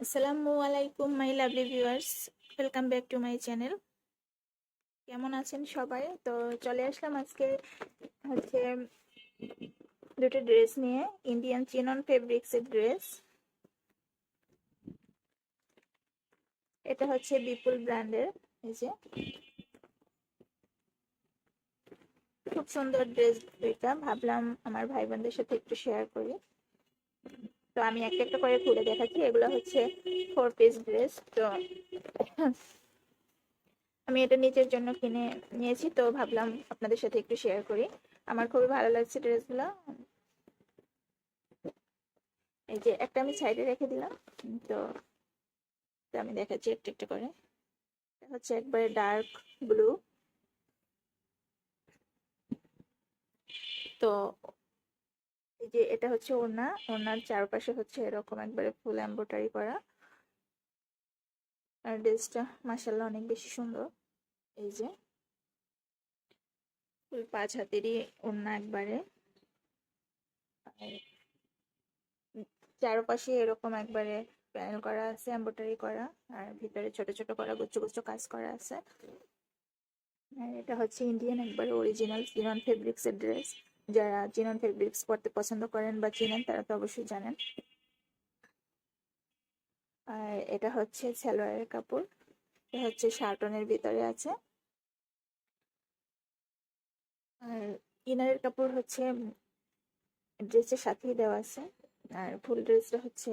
আসসালামু আলাইকুম, my lovely viewers. Welcome back to my channel. কেমন আছেন সবাই? তো চলে আসলাম আজকে হচ্ছে দুটো ড্রেস নিয়ে ইন্ডিয়ান চিনন ফেব্রিক্সের ড্রেস। এটা হচ্ছে বিপুল ব্র্যান্ডের এই যে। খুব সুন্দর ড্রেস দুইটা, ভাবলাম আমার ভাই বোনদের সাথে একটু শেয়ার করি। তো আমি একটা একটা করে খুলে দেখাচ্ছি। এগুলো হচ্ছে ফোর পিস ড্রেস তো আমি এটা নিজের জন্য কিনে নিয়েছি, তো ভাবলাম আপনাদের সাথে একটু শেয়ার করি। আমার খুবই ভালো লাগছে ড্রেসগুলো এই যে একটা আমি সাইডে রেখে দিলাম, তো আমি দেখাচ্ছি একটা একটা করে। হচ্ছে একবারে ডার্ক ব্লু তো এই যে এটা হচ্ছে ওড়না, ওড়নার চারপাশে হচ্ছে এরকম একবারে ফুল এম্ব্রয়ডারি করা। আর ড্রেসটা মাসাল্লাহ অনেক বেশি সুন্দর। এই যে ফুল পাঁচ হাতেরই ওড়না একবারে। চারপাশে এরকম একবারে প্যানেল করা আছে এম্ব্রয়ডারি করা। আর ভিতরে ছোট ছোট করা, গুচ্ছ গুচ্ছ কাজ করা আছে। আর এটা হচ্ছে ইন্ডিয়ান একবারে অরিজিনাল সিরন ফেব্রিক্সের ড্রেস যারা চিনন ফেব্রিক্স পরতে পছন্দ করেন বা চিনেন, তারা তো অবশ্যই জানেন। আর এটা হচ্ছে সালোয়ারের কাপড়। এটা হচ্ছে শার্টনের ভিতরে আছে। আর ইনারের কাপড় হচ্ছে ড্রেসের সাথেই দেওয়া আছে। আর ফুল ড্রেসটা হচ্ছে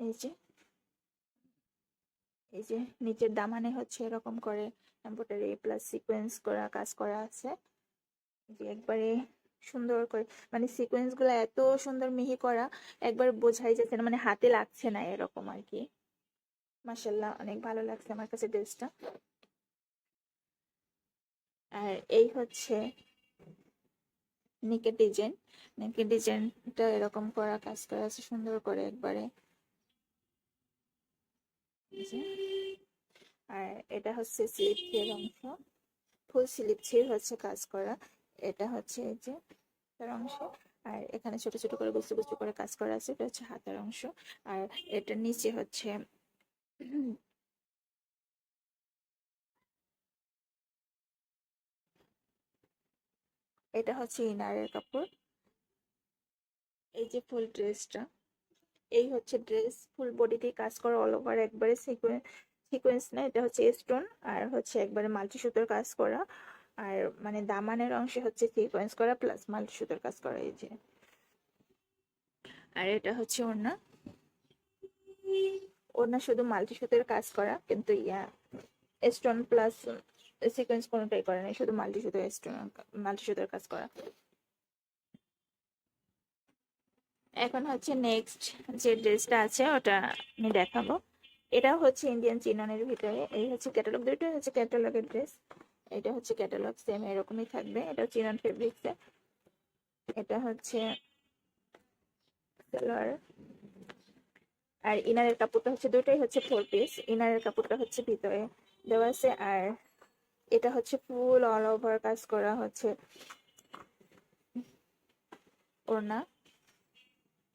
এই যে এই যে নিচের দামানে হচ্ছে এরকম করে এম্ব্রয়ডারি প্লাস সিকোয়েন্স করা, কাজ করা আছে। যে একবারে সুন্দর করে মানে সিকোয়েন্সগুলো এত সুন্দর মিহি করা, একবার বোঝাই যাচ্ছে না মানে হাতে লাগছে না এরকম আর কি মাসাল্লাহ অনেক ভালো লাগছে আমার কাছে ড্রেসটা আর এই হচ্ছে নিকের ডিজাইন নিকের ডিজাইনটা এরকম করা, কাজ করা আছে সুন্দর করে একবারে। আর এটা হচ্ছে স্লিপ এর অংশ। ফুল স্লিপ ছিঁড় হচ্ছে কাজ করা। এটা হচ্ছে এই যে তার অংশ। আর এখানে ছোট ছোট করে গুছু গুছু করে কাজ করা আছে, এটা হচ্ছে হাতের অংশ। আর এটা নিচে হচ্ছে এটা হচ্ছে ইনারের কাপড়। এই যে ফুল ড্রেসটা, এই হচ্ছে ড্রেস। ফুল বডিতে কাজ করা অল ওভার একবারে সিকোয়েন্স সিকোয়েন্স না, এটা হচ্ছে স্টোন আর হচ্ছে একবারে মাল্টি সুতোর কাজ করা। আর মানে দামানের অংশে হচ্ছে সিকোয়েন্স করা প্লাস মাল্টি সুতোর কাজ করা এই যে। আর এটা হচ্ছে ওড়না। ওড়না শুধু মাল্টি সুতোর কাজ করা, কিন্তু ইয়া স্টোন প্লাস সিকোয়েন্স কোনোটাই করে নাই, শুধু মাল্টি সুতোর স্টোন মাল্টি সুতোর কাজ করা। এখন হচ্ছে নেক্সট যে ড্রেসটা আছে, ওটা আমি দেখাবো। এটাও হচ্ছে ইন্ডিয়ান চিননের ভিতরে, এই হচ্ছে ক্যাটালগ দুটো হচ্ছে ক্যাটালগের ড্রেস এটা হচ্ছে ক্যাটালগ সেম এরকমই থাকবে। এটা চিনন ফেব্রিক্সে এটা হচ্ছে সালোয়ার। আর ইনারের কাপড়টা হচ্ছে দুটোই হচ্ছে ফোর পিস ইনারের কাপড়টা হচ্ছে ভিতরে দেওয়া আছে। আর এটা হচ্ছে ফুল অল ওভার কাজ করা হচ্ছে ওড়না।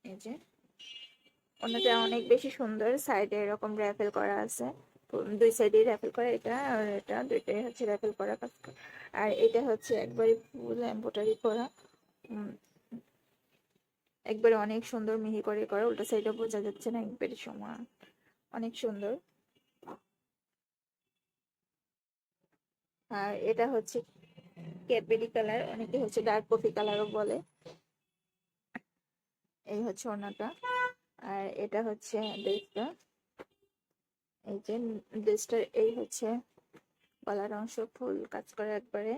এই যে। ওনাটা অনেক বেশি সুন্দর। সাইডে এরকম র্যাফেল করা আছে। দুই সাইডে র্যাফেল করা, এটা আর এটা, দুইটাই হচ্ছে র্যাফেল করা কাজ আর এটা হচ্ছে একবারে ফুল এম্বোটারি করা। একবারে অনেক সুন্দর মিহি করে করা, উল্টা সাইডে বোঝা যাচ্ছে না, একবারে সময় অনেক সুন্দর। আর এটা হচ্ছে ক্যাডবেরি কালার অনেকে হচ্ছে ডার্ক কফি কালারও বলে। এই হচ্ছে ওনাটা। আর এটা হচ্ছে ড্রেসটা এই যে ড্রেসটার এই হচ্ছে গলার অংশ ফুল কাজ করে একবারে।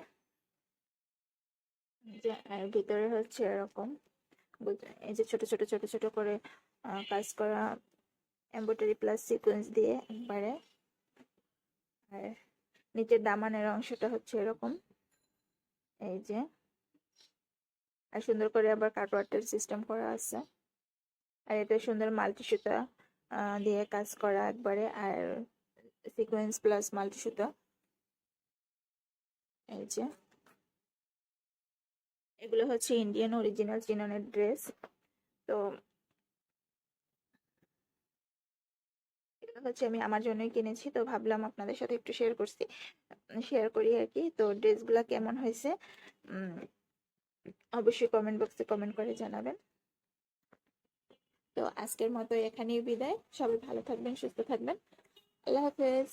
যে ভিতরে হচ্ছে এরকম এই যে ছোট ছোট ছোট ছোট করে কাজ করা এম্ব্রয়ডারি প্লাস সিকোয়েন্স দিয়ে একবারে। আর নিচের দামানের অংশটা হচ্ছে এরকম। এই যে, আর সুন্দর করে আবার কাটওয়ার্টের সিস্টেম করা আছে। আর এটা সুন্দর মাল্টি সুতা দিয়ে কাজ করা একবারে আর সিকোয়েন্স প্লাস মাল্টি সুতা এই যে। এগুলো হচ্ছে ইন্ডিয়ান অরিজিনাল চিননের ড্রেস তো এগুলো হচ্ছে আমি আমার জন্যই কিনেছি, তো ভাবলাম আপনাদের সাথে একটু শেয়ার করছি। শেয়ার করি আর কি। তো ড্রেসগুলো কেমন হয়েছে? অবশ্যই কমেন্ট বক্সে কমেন্ট করে জানাবেন। তো আজকের মতো এখানেই বিদায়। সবাই ভালো থাকবেন সুস্থ থাকবেন। আল্লাহ হাফেজ।